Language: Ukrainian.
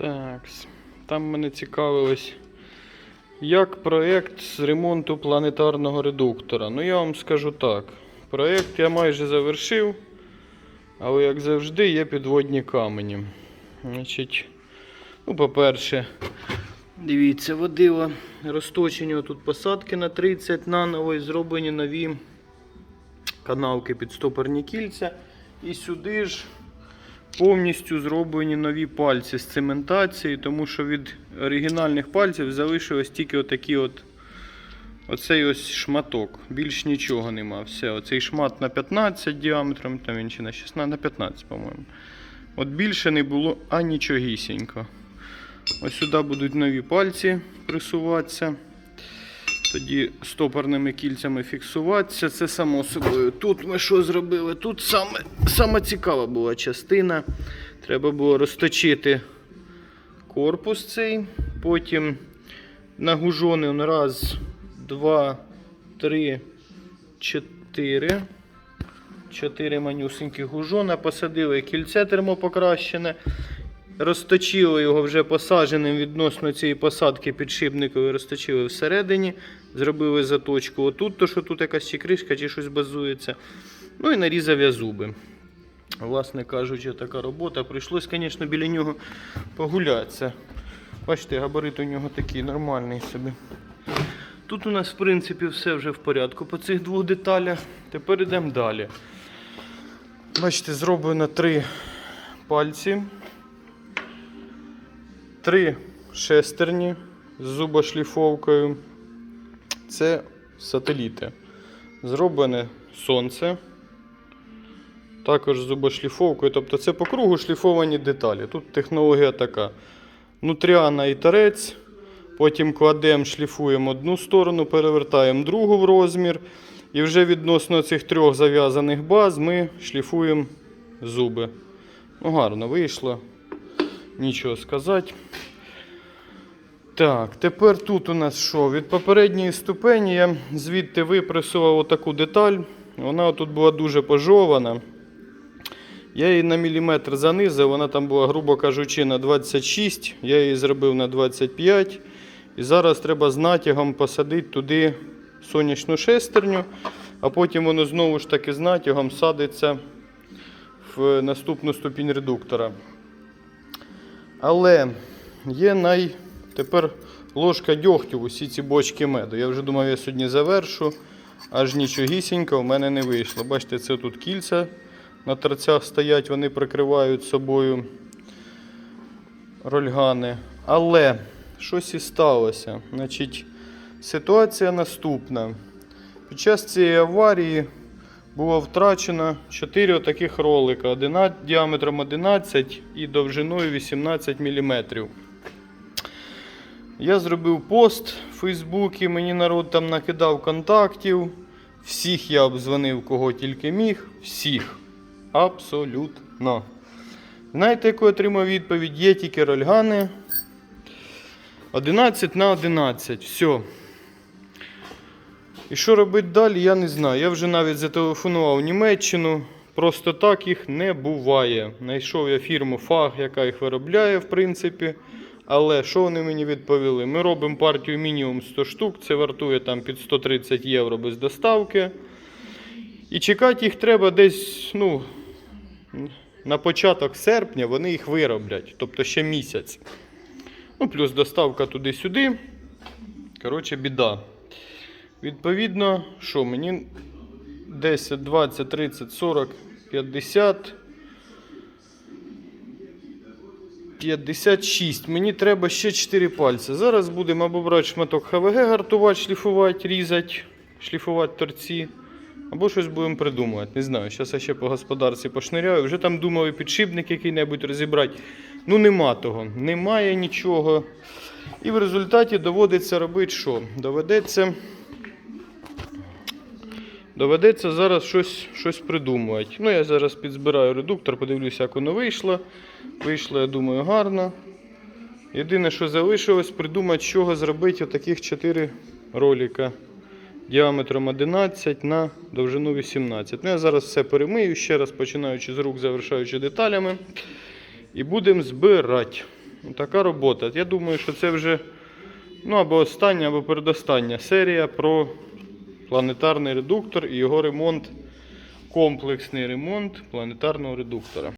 Так, там мене цікавилось, як проєкт з ремонту планетарного редуктора. Ну, я вам скажу так. Проєкт я майже завершив, але, як завжди, є підводні камені. Значить, ну, по-перше, дивіться, водила розточені тут посадки на 30 наново і зроблені нові канавки під стопорні кільця. І сюди ж повністю зроблені нові пальці з цементації, тому що від оригінальних пальців залишилось тільки отакі от. Оцей ось шматок. Більш нічого нема. Все, оцей шмат на 15 діаметром, там він чи на 16, на 15, по-моєму. От більше не було анічогісінько. Ось сюди будуть нові пальці присуватися. Тоді стопорними кільцями фіксуватися. Це само собою. Тут ми що зробили? Тут саме, саме цікава була частина. Треба було розточити корпус цей. Потім нагужоний раз, два, три, чотири. Чотири манюсенькі гужона. Посадили кільце термопокращене. Розточили його вже посадженим відносно цієї посадки підшипникової, розточили всередині, зробили заточку отут, то що тут якась чи кришка, чи щось базується. Ну і нарізав я зуби. Власне кажучи, така робота. Прийшлось, звісно, біля нього погулятися. Бачите, габарит у нього такий нормальний собі. Тут у нас, в принципі, все вже в порядку по цих двох деталях. Тепер йдемо далі. Бачите, зроблено три пальці три шестерні з зубошліфовкою. Це сателіти. Зроблене сонце. Також зубошліфовкою. Тобто це по кругу шліфовані деталі. Тут технологія така. Нутріана і торець. Потім кладемо, шліфуємо одну сторону, перевертаємо другу в розмір. І вже відносно цих трьох зав'язаних баз ми шліфуємо зуби. Ну, гарно вийшло. Нічого сказати. Так, тепер тут у нас що? Від попередньої ступені я звідти випресував отаку деталь. Вона тут була дуже пожована. Я її на міліметр занизив, вона там була, грубо кажучи, на 26, я її зробив на 25. І зараз треба з натягом посадити туди сонячну шестерню, а потім воно знову ж таки з натягом садиться в наступну ступінь редуктора. Але є най... тепер ложка дьогтю в усі ці бочки меду. Я вже думав, я сьогодні завершу, аж нічогісінько в мене не вийшло. Бачите, це тут кільця на торцях стоять, вони прикривають собою рольгани. Але щось і сталося. Значить, ситуація наступна. Під час цієї аварії було втрачено 4 таких ролика діаметром 11 і довжиною 18 мм. Я зробив пост в Фейсбуці, мені народ там накидав контактів. Всіх я обдзвонив, кого тільки міг. Всіх. Абсолютно. Знаєте, яку отримав відповідь? Є тільки рольгани. 11 на 11. Все. І що робити далі, я не знаю. Я вже навіть зателефонував Німеччину. Просто так їх не буває. Знайшов я фірму FAG, яка їх виробляє, в принципі. Але що вони мені відповіли? Ми робимо партію мінімум 100 штук, це вартує там під 130 євро без доставки. І чекати їх треба десь, ну, на початок серпня вони їх вироблять, тобто ще місяць. Ну, плюс доставка туди-сюди. Коротше, біда. Відповідно, що мені 10, 20, 30, 40, 50. 56. Мені треба ще 4 пальці. Зараз будемо або брати шматок ХВГ, гартувати, шліфувати, різати, шліфувати торці. Або щось будемо придумувати. Не знаю. Зараз я ще по господарці пошниряю. Вже там думали підшипник який-небудь розібрати. Ну нема того. Немає нічого. І в результаті доводиться робити що? Доведеться. Доведеться зараз щось, щось придумувати. Ну, я зараз підзбираю редуктор, подивлюся, як воно вийшло. Вийшло, я думаю, гарно. Єдине, що залишилось, придумати, з чого зробити отаких 4 ролика діаметром 11 на довжину 18. Ну, я зараз все перемию, ще раз починаючи з рук, завершаючи деталями. І будемо збирати. Така робота. Я думаю, що це вже ну, або остання, або передостання серія про планетарний редуктор і його ремонт, комплексний ремонт планетарного редуктора.